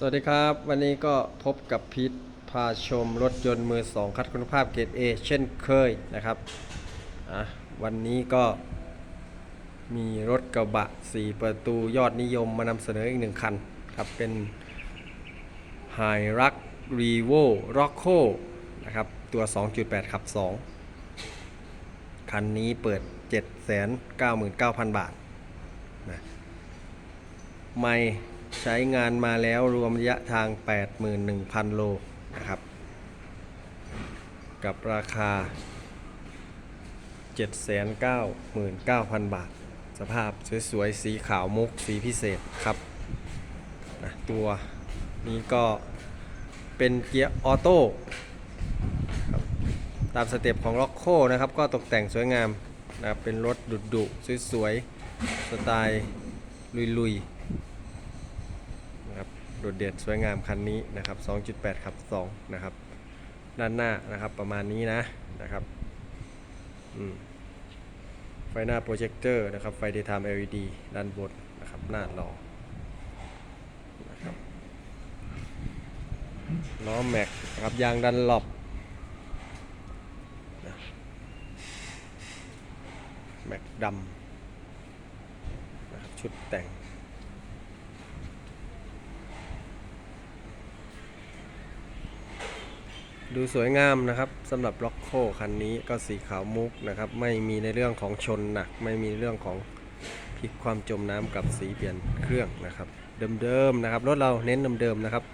สวัสดีครับ วันนี้ก็พบกับพีทพาชมรถยนต์มือ2คัดคุณภาพเกรด A เช่นเคยนะครับอะวันนี้ก็มีรถกระบะ 4 ประตูยอดนิยมมานำเสนออีกหนึ่งคันครับ เป็น h i r u x r e v o Rocco นะครับ ตัว 2.8 ขับ 2 คันนี้เปิด 799,000 บาทนะไม่ ใช้งานมาแล้วรวมระยะทาง 81,000 โลนะครับ กับราคา 799,000 บาท สภาพสวยๆ สีขาวมุกสีพิเศษครับนะตัวนี้ก็เป็นเกียร์ออโต้ตามสเต็ปของล็อกโคนะครับ ก็ตกแต่งสวยงามนะเป็นรถดุดุๆสวยๆ สไตล์ลุยๆ โดดเด่นสวยงามคันนี้นะครับ 2.8ขับ2นะครับ ด้านหน้านะครับประมาณนี้นะนะครับไฟหน้าโปรเจคเตอร์นะครับ ไฟ daytime LED ด้านบนนะครับ หน้าล้อนะครับล้อแม็กนะครับยางดันหลบแม็กดำนะครับชุดแต่ง ดูสวยงามนะครับสำหรับล็อกโคคันนี้ก็สีขาวมุกนะครับ ไม่มีในเรื่องของชนหนัก ไม่มีเรื่องของพลิกความจมน้ำกับสีเปลี่ยนเครื่องนะครับ เดิมๆนะครับรถเราเน้นเดิมๆนะครับ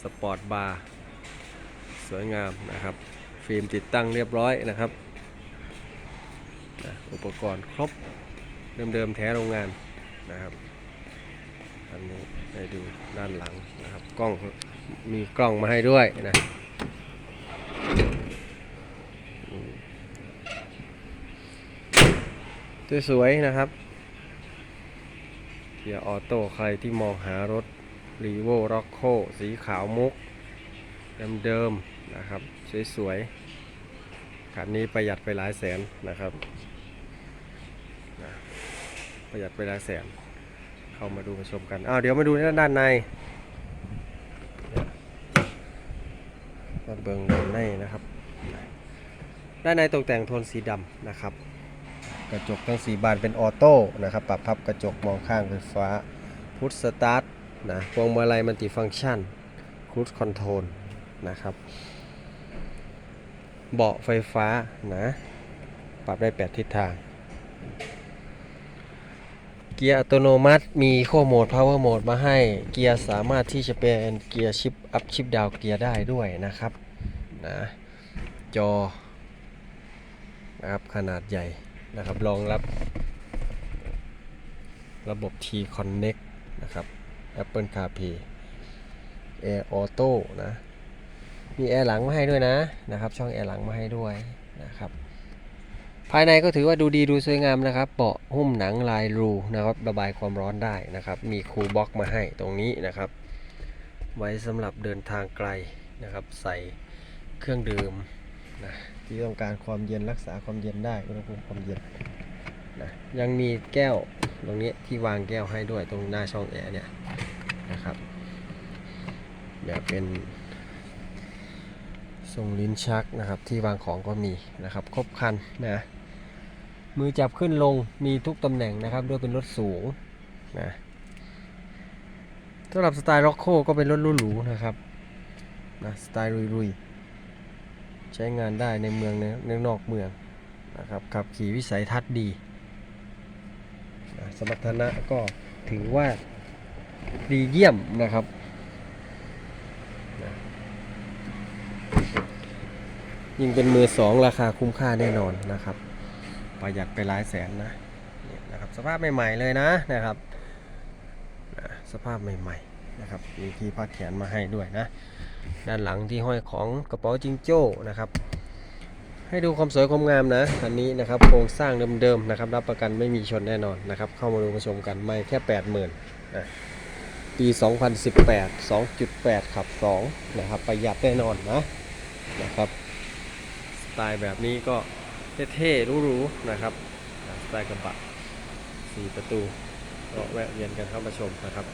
สปอร์ตบาร์สวยงามนะครับ ฟิล์มติดตั้งเรียบร้อยนะครับอุปกรณ์ครบเดิมๆแท้โรงงานนะครับอันนี้ให้ดูด้านหลังนะครับกล้อง มีกล้องมาให้ด้วยนะสวยๆนะครับเกียร์ออโต้ใครที่มองหารถรีโวร็อกโคสีขาวมุก เดิมๆนะครับ สวยๆคันนี้ประหยัดไปหลายแสนนะครับประหยัดไปหลายแสน เข้ามาดูมาชมกันอ้าวเดี๋ยวมาดูด้านใน มาเบิงด้านในนะครับด้านในตกแต่งโทนสีดำนะครับ กระจกทั้งสีบานเป็นออโต้นะครับ ปรับพับกระจกมองข้างไฟฟ้าพุทสตาร์ทนะพวงมาลัยมัลติฟังก์ชันครู e คอนโทรลนะครับ เบาะไฟฟ้านะ ปรับได้ 8 ทิศทาง เกียร์อัตโนมัติมีโคโหมด power mode มาให้ เกียร์สามารถที่จะเป็นเกียร์ชิปอัพชิปดาวเกียร์ได้ด้วยนะครับนะจอนะครับขนาดใหญ่นะครับรองรับ ระบบ T Connect นะครับ Apple CarPlay Air Auto นะ มีแอร์หลังมาให้ด้วยนะนะครับ ช่องแอร์หลังมาให้ด้วยนะครับ ภายในก็ถือว่าดูดีดูสวยงามนะครับเบาะหุ้มหนังลายรูนะครับระบายความร้อนได้นะครับ มีคูลบ็อกมาให้ตรงนี้นะครับ ไว้สำหรับเดินทางไกลนะครับ ใส่เครื่องดื่มนะที่ต้องการความเย็นรักษาความเย็นได้อุณหภูมิความเย็นนะยังมีแก้วตรงนี้ที่วางแก้วให้ด้วยตรงหน้าช่องแอร์เนี่ยนะครับแบบเป็นทรงลิ้นชักนะครับที่วางของก็มีนะครับ ครบครันนะ มือจับขึ้นลงมีทุกตำแหน่งนะครับด้วยเป็นรถสูงนะสำหรับสไตล์ร็อกโคก็เป็นรถหรูๆนะครับนะสไตล์รุยๆ ใช้งานได้ในเมืองในในนอกเมืองนะครับขับขี่วิสัยทัศน์ดีนะสมรรถนะก็ถือว่าดีเยี่ยมนะครับนะยิ่งเป็นมือสองราคาคุ้มค่าแน่นอนนะครับ ประหยัดไปหลายแสนนะเนี่ยนะครับสภาพใหม่ๆเลยนะนะครับนะสภาพใหม่ๆนะครับมีที่พักแขนมาให้ด้วยนะด้านหลังที่ห้อยของกระเป๋าจิงโจ้นะครับให้ดูความสวยความงามนะอันนี้นะครับโครงสร้างเดิมๆนะครับรับประกันไม่มีชนแน่นอนนะครับเข้ามาดูมาชมกันไม่แค่ 80,000นะปี 2018 2.8 ขับ 2 นะครับ ประหยัดแน่นอนนะนะครับ สไตล์แบบนี้ก็ เท่ๆหรูๆนะครับสไตล์กระบะสี่ประตูก็แวะเวียนกันเข้ามาชมนะครับ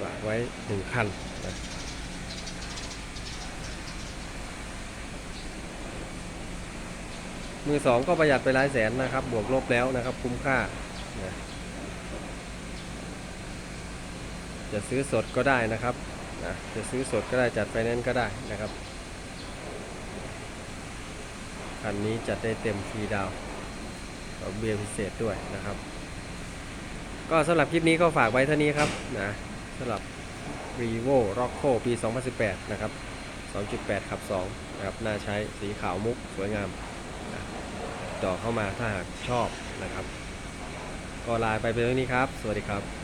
ฝากไว้หนึ่งคันนะมือสองก็ประหยัดไปหลายแสนนะครับ บวกลบแล้วนะครับ คุ้มค่านะจะซื้อสดก็ได้นะครับนะจะซื้อสดก็ได้จัดไฟแนนซ์ก็ได้นะครับ คันนี้จัดได้เต็มฟรีดาวเบี้ยพิเศษด้วยนะครับ ก็สำหรับคลิปนี้ก็ฝากไว้เท่านี้ครับนะสำหรับ r e v o Rocco ปี 2018 นะครับ 2.8 ขับ 2 นะครับ น่าใช้สีขาวมุกสวยงามนะติดต่อเข้ามาถ้าหากชอบนะครับ ก็ลาไปเป็นเท่านี้ครับ สวัสดีครับ